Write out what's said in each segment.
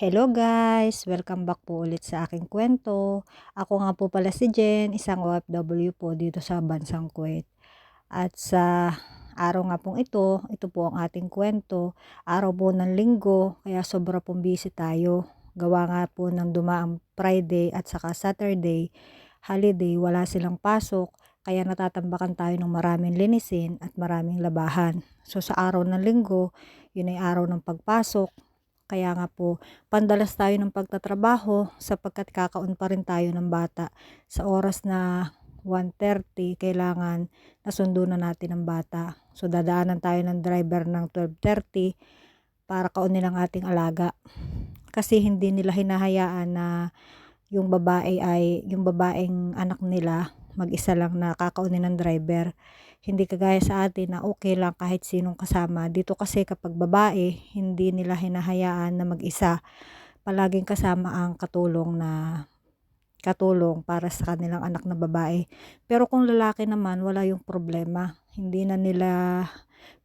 Hello guys! Welcome back po ulit sa aking kwento. Ako nga po pala si Jen, isang OFW po dito sa bansang Kuwait. At sa araw nga pong ito, ito po ang ating kwento. Araw po ng linggo, kaya sobra pong busy tayo. Gawa nga po ng dumaang Friday at saka Saturday, holiday, wala silang pasok. Kaya natatambakan tayo ng maraming linisin at maraming labahan. So sa araw ng linggo, yun ay araw ng pagpasok. Kaya nga po, pandalas tayo ng pagtatrabaho sapagkat kakaon pa rin tayo ng bata. Sa oras na 1.30, kailangan nasundo na natin ang bata. So dadaanan tayo ng driver ng 12.30 para kaunin ang ating alaga. Kasi hindi nila hinahayaan na yung babae ay, yung babaeng anak nila, mag-isa lang na kakaunin ng driver. Hindi kagaya sa atin na okay lang kahit sinong kasama. Dito kasi kapag babae, hindi nila hinahayaan na mag-isa. Palaging kasama ang katulong na katulong para sa kanilang anak na babae. Pero kung lalaki naman, wala yung problema. Hindi na nila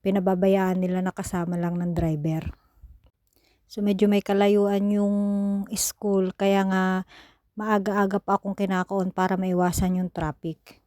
pinababayaan nila na kasama lang ng driver. So medyo may kalayuan yung school kaya nga maaga-aga pa akong kinakaon para maiwasan yung traffic.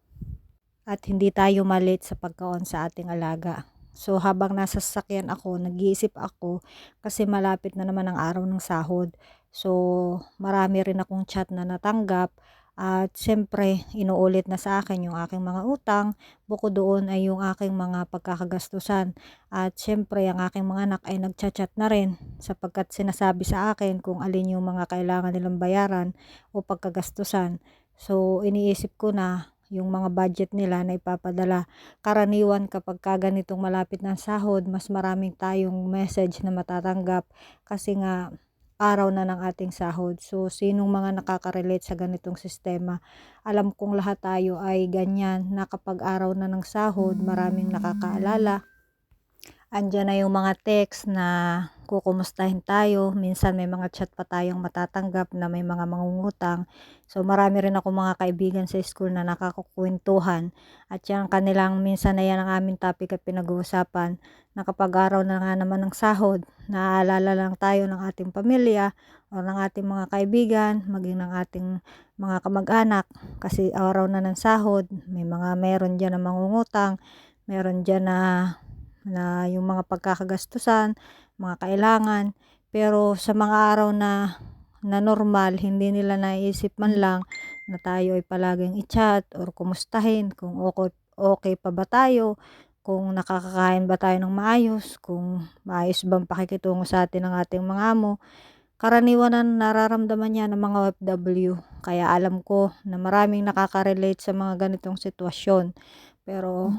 At hindi tayo malit sa pagkaon sa ating alaga. So habang nasa sasakyan ako, nag-iisip ako kasi malapit na naman ang araw ng sahod. So marami rin akong chat na natanggap at siyempre inuulit na sa akin yung aking mga utang. Bukod doon ay yung aking mga pagkakagastusan. At siyempre ang aking mga anak ay nagchat-chat na rin sapagkat sinasabi sa akin kung alin yung mga kailangan nilang bayaran o pagkagastusan. So iniisip ko na yung mga budget nila na ipapadala. Karaniwan kapag ka ganitong malapit ng sahod, mas maraming tayong message na matatanggap kasi nga araw na ng ating sahod. So, sinong mga nakaka-relate sa ganitong sistema? Alam kong lahat tayo ay ganyan na kapag araw na ng sahod, maraming nakakaalala. Andiyan na yung mga text na kukumustahin tayo. Minsan may mga chat pa tayong matatanggap na may mga mangungutang. So marami rin ako mga kaibigan sa school na nakakukwentuhan. At yan kanilang minsan na yan ang aming topic at pinag-uusapan na kapag araw na nga naman ng sahod, naaalala lang tayo ng ating pamilya o ng ating mga kaibigan, maging ng ating mga kamag-anak. Kasi araw na ng sahod, may mga meron dyan na mangungutang, meron dyan na na yung mga pagkakagastusan, mga kailangan. Pero sa mga araw na na normal, hindi nila naisip man lang na tayo ay palaging i-chat or kumustahin kung okay, okay pa ba tayo, kung nakakakain ba tayo ng maayos, kung maayos bang pakikitungo sa atin ng ating mga amo. Karaniwan na nararamdaman niya ng mga OFW. Kaya alam ko na maraming nakaka-relate sa mga ganitong sitwasyon. Pero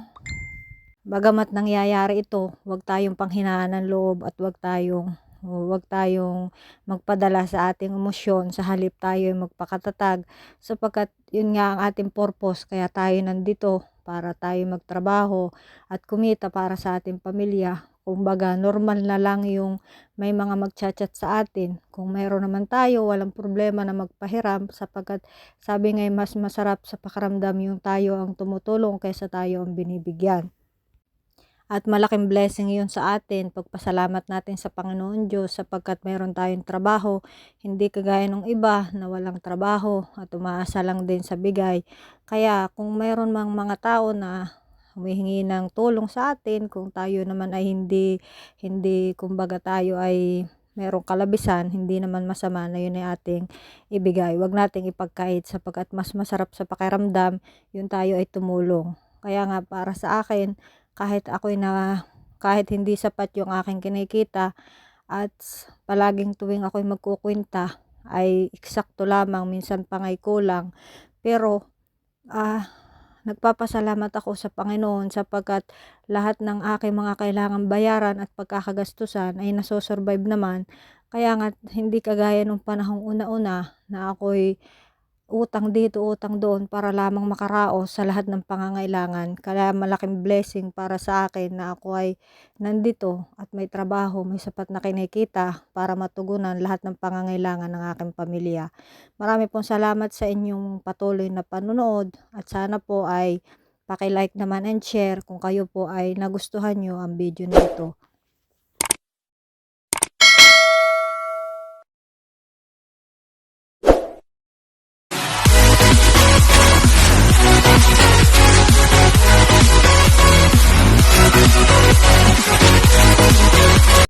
bagamat nangyayari ito, huwag tayong panghinaan ng loob at huwag tayong huwag tayong magpadala sa ating emosyon. Sa halip tayo ay magpakatatag sapagkat yun nga ang ating purpose. Kaya tayo nandito para tayo magtrabaho at kumita para sa ating pamilya. Kumbaga normal na lang yung may mga magchat-chat sa atin. Kung mayroon naman tayo walang problema na magpahiram sapagkat sabi nga mas masarap sa pakaramdam yung tayo ang tumutulong kaysa tayo ang binibigyan at malaking blessing yun sa atin. Pagpasalamat natin sa Panginoon Diyos sapagkat mayroon tayong trabaho. Hindi kagaya ng iba na walang trabaho at umaasa lang din sa bigay. Kaya kung mayroon mang mga tao na humihingi ng tulong sa atin, kung tayo naman ay hindi, hindi kumbaga tayo ay merong kalabisan, hindi naman masama na yun ay ating ibigay. Huwag nating ipagkait sapagkat mas masarap sa pakiramdam, yun tayo ay tumulong. Kaya nga para sa akin, kahit ako'y na kahit hindi sapat yung aking kinikita at palaging tuwing ako'y magkukwenta ay eksakto lamang minsan pa nga'y kulang. Pero ah nagpapasalamat ako sa Panginoon sapagkat lahat ng aking mga kailangan bayaran at pagkakagastusan ay nasosurvive naman. Kaya nga hindi kagaya nung panahong una-una na ako'y utang dito, utang doon para lamang makaraos sa lahat ng pangangailangan. Kaya malaking blessing para sa akin na ako ay nandito at may trabaho, may sapat na kinikita para matugunan lahat ng pangangailangan ng aking pamilya. Marami pong salamat sa inyong patuloy na panunood at sana po ay paki-like naman and share kung kayo po ay nagustuhan nyo ang video nito.